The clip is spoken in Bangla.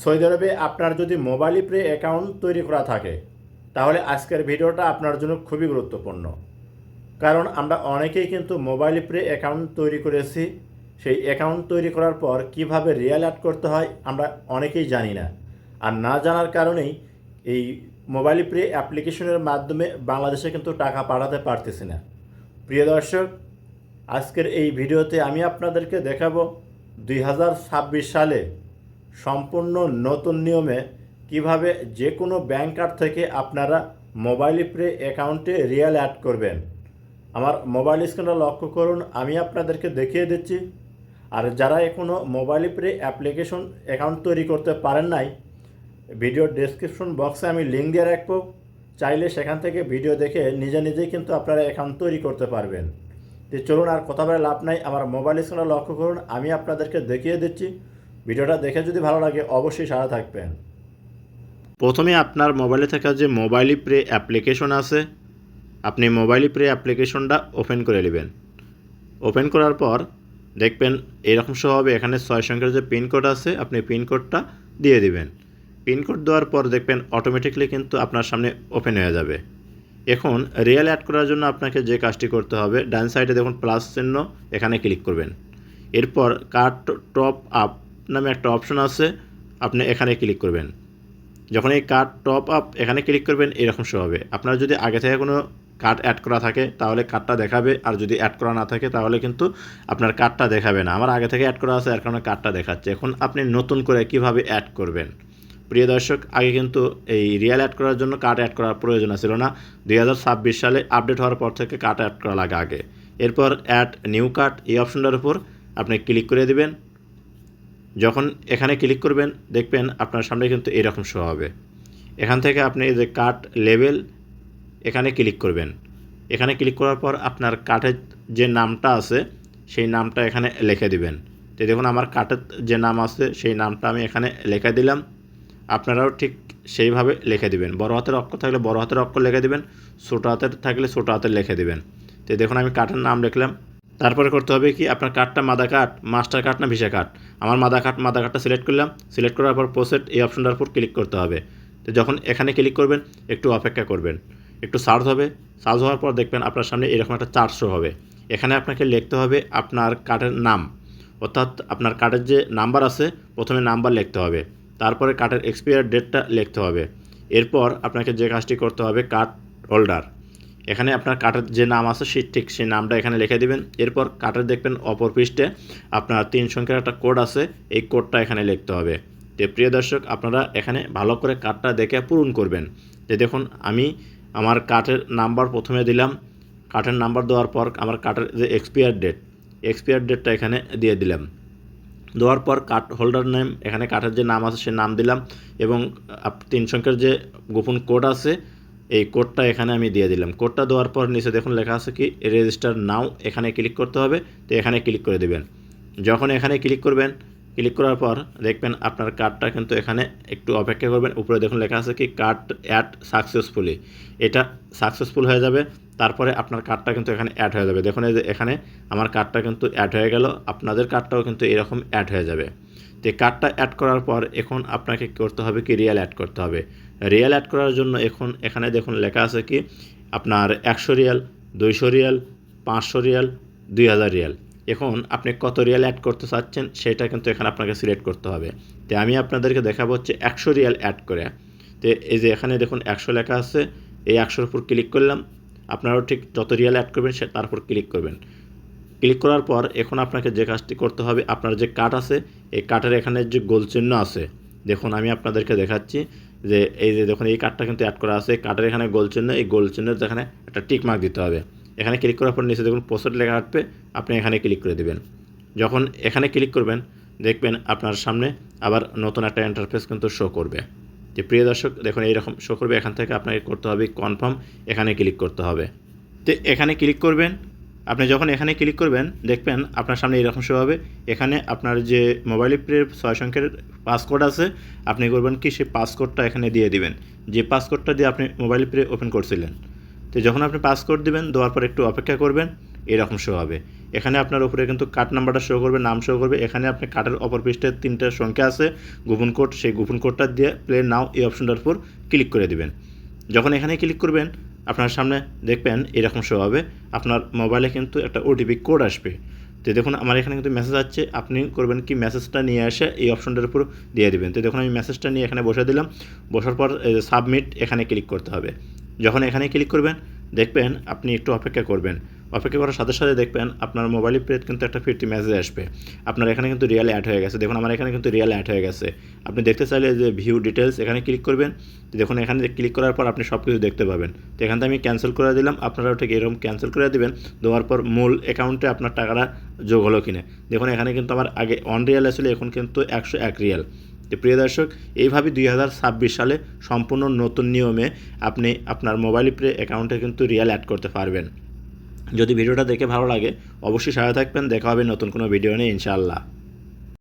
সৌদি আরবে, আপনার যদি মোবাইল প্রে অ্যাকাউন্ট তৈরি করা থাকে, তাহলে আজকের ভিডিওটা আপনার জন্য খুবই গুরুত্বপূর্ণ। কারণ আমরা অনেকেই কিন্তু মোবাইল প্রে অ্যাকাউন্ট তৈরি করেছি। সেই অ্যাকাউন্ট তৈরি করার পর কীভাবে রিয়াল অ্যাড করতে হয়, আমরা অনেকেই জানি না। আর না জানার কারণেই এই মোবাইল প্রে অ্যাপ্লিকেশনের মাধ্যমে বাংলাদেশে কিন্তু টাকা পাঠাতে পারতেছি না। প্রিয় দর্শক, আজকের এই ভিডিওতে আমি আপনাদেরকে দেখাবো দুই হাজার ছাব্বিশ সালে সম্পূর্ণ নতুন নিয়মে কীভাবে যে কোনো ব্যাংক কার্ড থেকে আপনারা মোবাইল প্রে অ্যাকাউন্টে রিয়েল অ্যাড করবেন। আমার মোবাইল স্ক্রিনটা লক্ষ্য করুন, আমি আপনাদেরকে দেখিয়ে দিচ্ছি। আর যারা এখনও মোবাইল প্রে অ্যাপ্লিকেশন অ্যাকাউন্ট তৈরি করতে পারেন নাই ভিডিওর ডেসক্রিপশন বক্সে আমি লিঙ্ক দিয়ে রাখব। চাইলে সেখান থেকে ভিডিও দেখে নিজে নিজেই কিন্তু আপনারা অ্যাকাউন্ট তৈরি করতে পারবেন। তো চলুন আর কথা বলে লাভ নাই, আমার মোবাইল স্ক্রিনে লক্ষ্য করুন, আমি আপনাদেরকে দেখিয়ে দিচ্ছি। ভিডিওটা দেখে যদি ভালো লাগে, অবশ্যই সারা থাকবেন। প্রথমে আপনার মোবাইলে থাকা যে মোবাইল প্রে অ্যাপ্লিকেশন আছে, আপনি মোবাইল প্রে অ্যাপ্লিকেশনটা ওপেন করে নেবেন। ওপেন করার পর দেখবেন এরকম সহ হবে, এখানে ছয় সংখ্যার যে পিনকোড আছে, আপনি পিনকোডটা দিয়ে দিবেন। পিনকোড দেওয়ার পর দেখবেন অটোমেটিকলি কিন্তু আপনার সামনে ওপেন হয়ে যাবে। এখন রিয়েল অ্যাড করার জন্য আপনাকে যে কাজটি করতে হবে, ডান সাইডে দেখুন প্লাস চিহ্ন, এখানে ক্লিক করবেন। এরপর কার্ড টপ আপ নামে একটা অপশন আছে, আপনি এখানে ক্লিক করবেন। যখন এই কার্ড টপ আপ এখানে ক্লিক করবেন, এরকম শো হবে। আপনার যদি আগে থেকে কোনো কার্ড অ্যাড করা থাকে, তাহলে কার্ডটা দেখাবে, আর যদি অ্যাড করা না থাকে, তাহলে কিন্তু আপনার কার্ডটা দেখাবে না। আমার আগে থেকে অ্যাড করা আছে, এর কারণে কার্ডটা দেখাচ্ছে। এখন আপনি নতুন করে কীভাবে অ্যাড করবেন? প্রিয় দর্শক, আগে কিন্তু এই রিয়াল অ্যাড করার জন্য কার্ড অ্যাড করার প্রয়োজন ছিল না। দু হাজার ছাব্বিশ সালে আপডেট হওয়ার পর থেকে কার্ড অ্যাড করা লাগে আগে। এরপর অ্যাড নিউ কার্ড, এই অপশনটার উপর আপনি ক্লিক করে দিবেন। যখন এখানে ক্লিক করবেন, দেখবেন আপনার সামনে কিন্তু এরকম শো হবে। এখান থেকে আপনি যে কার্ড লেভেল এখানে ক্লিক করবেন। এখানে ক্লিক করার পর আপনার কাঠের যে নামটা আছে, সেই নামটা এখানে লিখে দিবেন। তো দেখুন আমার কাঠের যে নাম আছে, সেই নামটা আমি এখানে লিখে দিলাম। আপনারাও ঠিক সেইভাবে লিখে দিবেন। বড় হাতের অক্ষর থাকলে বড় হাতের অক্ষর লিখে দিবেন, ছোটো হাতের থাকলে ছোটো হাতের লিখে দিবেন। তো দেখুন আমি কাঠের নাম লিখলাম। তারপরে করতে হবে কি, আপনার কার্ডটা মাদা কার্ড মাস্টার কার্ড না ভিসা কার্ড আমার মাদা কার্ড মাদা কার্ডটা সিলেক্ট করলাম সিলেক্ট করার পর পোসেট এই অপশনটার উপর ক্লিক করতে হবে। তো যখন এখানে ক্লিক করবেন, একটু অপেক্ষা করবেন। একটু সার্চ হবে সার্চ হওয়ার পর দেখবেন আপনার সামনে এরকম একটা চার্ট শো হবে। এখানে আপনাকে লিখতে হবে আপনার কার্ডের নাম। অর্থাৎ আপনার কার্ডের যে নাম্বার আছে, প্রথমে নাম্বার লিখতে হবে। তারপরে কার্ডের এক্সপায়ার ডেটটা লিখতে হবে। এরপর আপনাকে যে কাজটি করতে হবে কার্ড হোল্ডার এখানে আপনার কার্ডের যে নাম আছে, সেই ঠিক সেই নামটা এখানে লিখে দিবেন। এরপর কার্ডের দেখবেন অপর পৃষ্ঠে আপনার তিন সংখ্যার একটা কোড আছে, এই কোডটা এখানে লিখতে হবে। তো প্রিয় দর্শক, আপনারা এখানে ভালো করে কার্ডটা দেখে পূরণ করবেন। যে দেখুন, আমি আমার কার্ডের নাম্বার প্রথমে দিলাম। কার্ডের নাম্বার দেওয়ার পর আমার কার্ডের যে এক্সপায়ার ডেট এক্সপায়ার ডেটটা এখানে দিয়ে দিলাম। দেওয়ার পর কার্ড হোল্ডার নেম এখানে কার্ডের যে নাম আছে, সে নাম দিলাম এবং তিন সংখ্যার যে গোপন কোড আছে এই কোডটা এখানে আমি দিয়ে দিলাম। কোডটা দেওয়ার পর নিচে দেখুন লেখা আছে কি রেজিস্টার নাও এখানে ক্লিক করতে হবে। তো এখানে ক্লিক করে দেবেন। যখন এখানে ক্লিক করবেন ক্লিক করার পর দেখবেন আপনার কার্ডটা কিন্তু এখানে একটু অপেক্ষা করবেন। উপরে দেখুন লেখা আছে কি কার্ড অ্যাড সাকসেসফুলি এটা সাকসেসফুল হয়ে যাবে। তারপরে আপনার কার্ডটা কিন্তু এখানে অ্যাড হয়ে যাবে। দেখুন এই যে এখানে আমার কার্ডটা কিন্তু অ্যাড হয়ে গেল। আপনাদের কার্ডটাও কিন্তু এরকম অ্যাড হয়ে যাবে। তো কার্ডটা অ্যাড করার পর এখন আপনাকে করতে হবে কি রিয়াল অ্যাড করতে হবে? রিয়াল অ্যাড করার জন্য এখন এখানে দেখুন লেখা আছে কি? আপনার একশো রিয়াল দুইশো রিয়াল পাঁচশো রিয়াল দুই হাজার রিয়াল এখন আপনি কত রিয়াল অ্যাড করতে চাচ্ছেন সেটা কিন্তু এখানে আপনাকে সিলেক্ট করতে হবে। তো আমি আপনাদেরকে দেখাবো হচ্ছে একশো রিয়াল অ্যাড করে। তো এই যে এখানে দেখুন একশো লেখা আছে, এই একশোর উপর ক্লিক করলাম। আপনারাও ঠিক যত রিয়াল অ্যাড করবেন সে তার উপর ক্লিক করবেন। ক্লিক করার পর এখন আপনাকে যে কাজটি করতে হবে, আপনার যে কার্ড আছে, এই কার্ডের এখানে যে গোল চিহ্ন আছে, দেখুন আমি আপনাদেরকে দেখাচ্ছি যে এই যে দেখুন, এই কার্ডটা কিন্তু অ্যাড করা আছে কার্ডের এখানে গোল চিহ্ন, এই গোল চিহ্নের এখানে একটা টিক মার্ক দিতে হবে। এখানে ক্লিক করার পর নিচে দেখুন পোস্ট লেখা আসবে আপনি এখানে ক্লিক করে দেবেন। যখন এখানে ক্লিক করবেন, দেখবেন আপনার সামনে আবার নতুন একটা ইন্টারফেস কিন্তু শো করবে। যে প্রিয় দর্শক, দেখুন, এইরকম শো করবে, এখান থেকে আপনাকে করতে হবে কনফার্ম এখানে ক্লিক করতে হবে। তো এখানে ক্লিক করবেন আপনি যখন এখানে ক্লিক করবেন, দেখবেন আপনার সামনে এরকম শো হবে। এখানে আপনার যে মোবাইল প্রের ছয় সংখ্যার পাসকোড আছে, আপনি করবেন কি, সেই পাসকোডটা এখানে দিয়ে দিবেন। যে পাসকোডটা দিয়ে আপনি মোবাইল প্রে ওপেন করছিলেন। তো যখন আপনি পাসকোড দিবেন, দেওয়ার পর একটু অপেক্ষা করবেন, এরকম শো হবে। এখানে আপনার উপরে কিন্তু কার্ড নাম্বারটা শো করবে, নাম শো করবে। এখানে আপনি কার্ডের অপর পৃষ্ঠে তিনটা সংখ্যা আছে, গোপন কোড সেই গোপন কোডটা দিয়ে প্লে নাও এই অপশনটার উপর ক্লিক করে দিবেন। যখন এখানে ক্লিক করবেন আপনার সামনে দেখবেন এরকম শো হবে। আপনার মোবাইলে কিন্তু একটা ওটিপি কোড আসবে। তো দেখুন, আমার এখানে কিন্তু মেসেজ আছে আপনি করবেন কি মেসেজটা নিয়ে আসে এই অপশনটার উপর দিয়ে দেবেন। তো দেখুন, আমি মেসেজটা নিয়ে এখানে বসে দিলাম। বসার পর সাবমিট এখানে ক্লিক করতে হবে। যখন এখানে ক্লিক করবেন দেখবেন আপনি একটু অপেক্ষা করবেন। অপেক্ষা করার সাথে সাথে দেখবেন আপনার মোবাইলে প্রেত কিন্তু একটা ফিরতি মেসেজ আসবে। আপনার এখানে কিন্তু রিয়েল অ্যাড হয়ে গেছে। দেখুন, আমার এখানে কিন্তু রিয়েল অ্যাড হয়ে গেছে। আপনি দেখতে চাইলে যে ভিউ ডিটেলস এখানে ক্লিক করবেন। দেখুন, এখানে ক্লিক করার পর আপনি সব কিছু দেখতে পাবেন। তো এখান থেকে আমি ক্যান্সেল করে দিলাম। আপনারাও ঠিক এরকম ক্যান্সেল করে দেবেন। দেওয়ার পর মূল অ্যাকাউন্টে আপনার টাকাটা যোগ হলো কিনা। দেখুন, এখানে কিন্তু আমার আগে অন রিয়াল আসলে এখন কিন্তু একশো এক রিয়াল তো প্রিয় দর্শক, এইভাবে দুই হাজার ছাব্বিশ সালে সম্পূর্ণ নতুন নিয়মে আপনি আপনার মোবাইল প্রে অ্যাকাউন্টে কিন্তু রিয়াল অ্যাড করতে পারবেন। যদি ভিডিওটা দেখে ভালো লাগে, অবশ্যই সারা থাকবেন। দেখা হবে নতুন কোনো ভিডিও নিয়ে, ইনশাআল্লাহ।